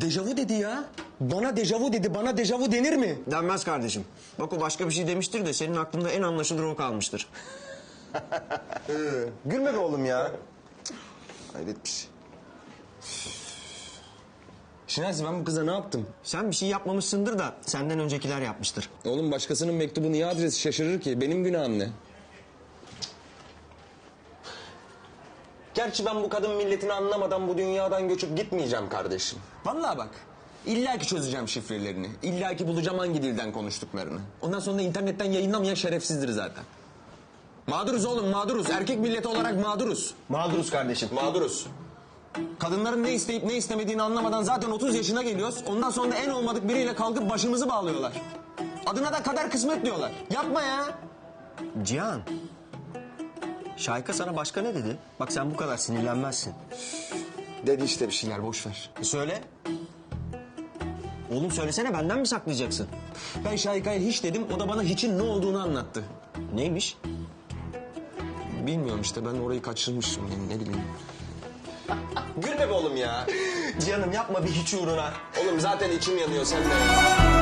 Dejavu dedi ya. Bana dejavu dedi. Bana dejavu denir mi? Denmez kardeşim. Bak o başka bir şey demiştir de senin aklında en anlaşılır o kalmıştır. Gülme be oğlum ya. Hayret bir şey. Şinasi ben bu kıza ne yaptım? Sen bir şey yapmamışsındır da senden öncekiler yapmıştır. Oğlum başkasının mektubu niye adresi şaşırır ki? Benim günahım ne? Gerçi ben bu kadın milletini anlamadan bu dünyadan göçüp gitmeyeceğim kardeşim. Vallahi bak. İlla ki çözeceğim şifrelerini. İlla ki bulacağım hangi dilden konuştuklarını. Ondan sonra da internetten yayınlamayan şerefsizdir zaten. Mağduruz oğlum mağduruz. Erkek milleti olarak mağduruz. Mağduruz kardeşim. Mağduruz. Kadınların ne isteyip ne istemediğini anlamadan zaten 30 yaşına geliyoruz. Ondan sonra da en olmadık biriyle kalkıp başımızı bağlıyorlar. Adına da kader kısmet diyorlar. Yapma ya. Cihan. Şayka sana başka ne dedi? Bak sen bu kadar sinirlenmezsin. Dedi işte bir şeyler boş ver. E söyle. Oğlum söylesene benden mi saklayacaksın? Ben Şahika'ya hiç dedim o da bana hiçin ne olduğunu anlattı. Neymiş? Bilmiyorum işte ben orayı kaçırmışım yani ne bileyim. Gülme be oğlum ya. Cihan'ım yapma bir hiç uğruna. Oğlum zaten içim yanıyor sen de.